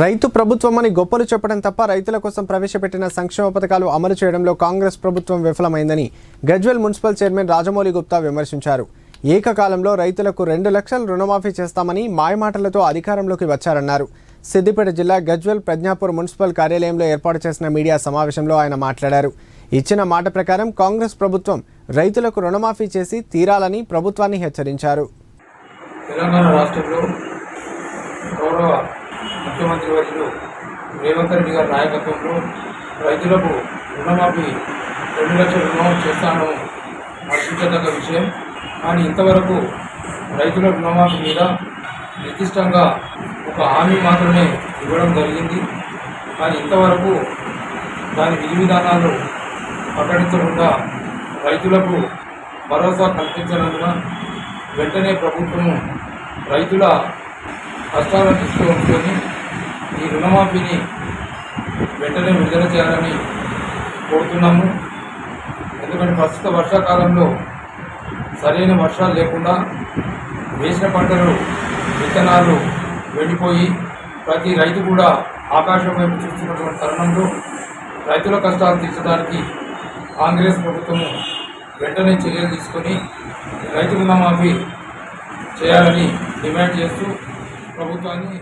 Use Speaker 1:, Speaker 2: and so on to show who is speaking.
Speaker 1: రైతు ప్రభుత్వం అని గొప్పలు చెప్పడం తప్ప రైతుల కోసం ప్రవేశపెట్టిన సంక్షేమ పథకాలు అమలు చేయడంలో కాంగ్రెస్ ప్రభుత్వం విఫలమైందని గజ్వెల్ మున్సిపల్ చైర్మన్ రాజమౌళి గుప్తా విమర్శించారు. ఏకకాలంలో రైతులకు రెండు లక్షలు రుణమాఫీ చేస్తామని మాయమాటలతో అధికారంలోకి వచ్చారన్నారు. సిద్దిపేట జిల్లా గజ్వెల్ ప్రజ్ఞాపూర్ మున్సిపల్ కార్యాలయంలో ఏర్పాటు చేసిన మీడియా సమావేశంలో ఆయన మాట్లాడారు. ఇచ్చిన మాట ప్రకారం కాంగ్రెస్ ప్రభుత్వం రైతులకు రుణమాఫీ చేసి తీరాలని ప్రభుత్వాన్ని హెచ్చరించారు.
Speaker 2: తెలంగాణ రాష్ట్రంలో గౌరవ ముఖ్యమంత్రి వర్యులు రేవంత్ రెడ్డి గారి నాయకత్వంలో రైతులకు రుణమాఫీ రెండు లక్షల రుణమాఫీ చేస్తాను హర్షించదగ్గ విషయం. కానీ ఇంతవరకు రైతుల రుణమాఫీ మీద నిర్దిష్టంగా ఒక హామీ మాత్రమే ఇవ్వడం జరిగింది. కానీ ఇంతవరకు దాని విధి విధానాలు ప్రకటించకుండా రైతులకు భరోసా కల్పించనందున వెంటనే ప్రభుత్వము రైతుల కష్టాలను దృష్టిలో ఉంచుకొని ఈ రుణమాఫీని వెంటనే విడుదల చేయాలని కోరుతున్నాము. ఎందుకంటే ప్రస్తుత వర్షాకాలంలో సరైన వర్షాలు లేకుండా వేసిన పంటలు విత్తనాలు వెళ్ళిపోయి ప్రతి రైతు కూడా ఆకాశం వైపు చూస్తున్నటువంటి తరుణంలో రైతుల కష్టాలు తీర్చడానికి కాంగ్రెస్ ప్రభుత్వము వెంటనే చర్యలు తీసుకొని రైతు రుణమాఫీ చేయాలని డిమాండ్ చేస్తూ ప్రభుత్వాన్ని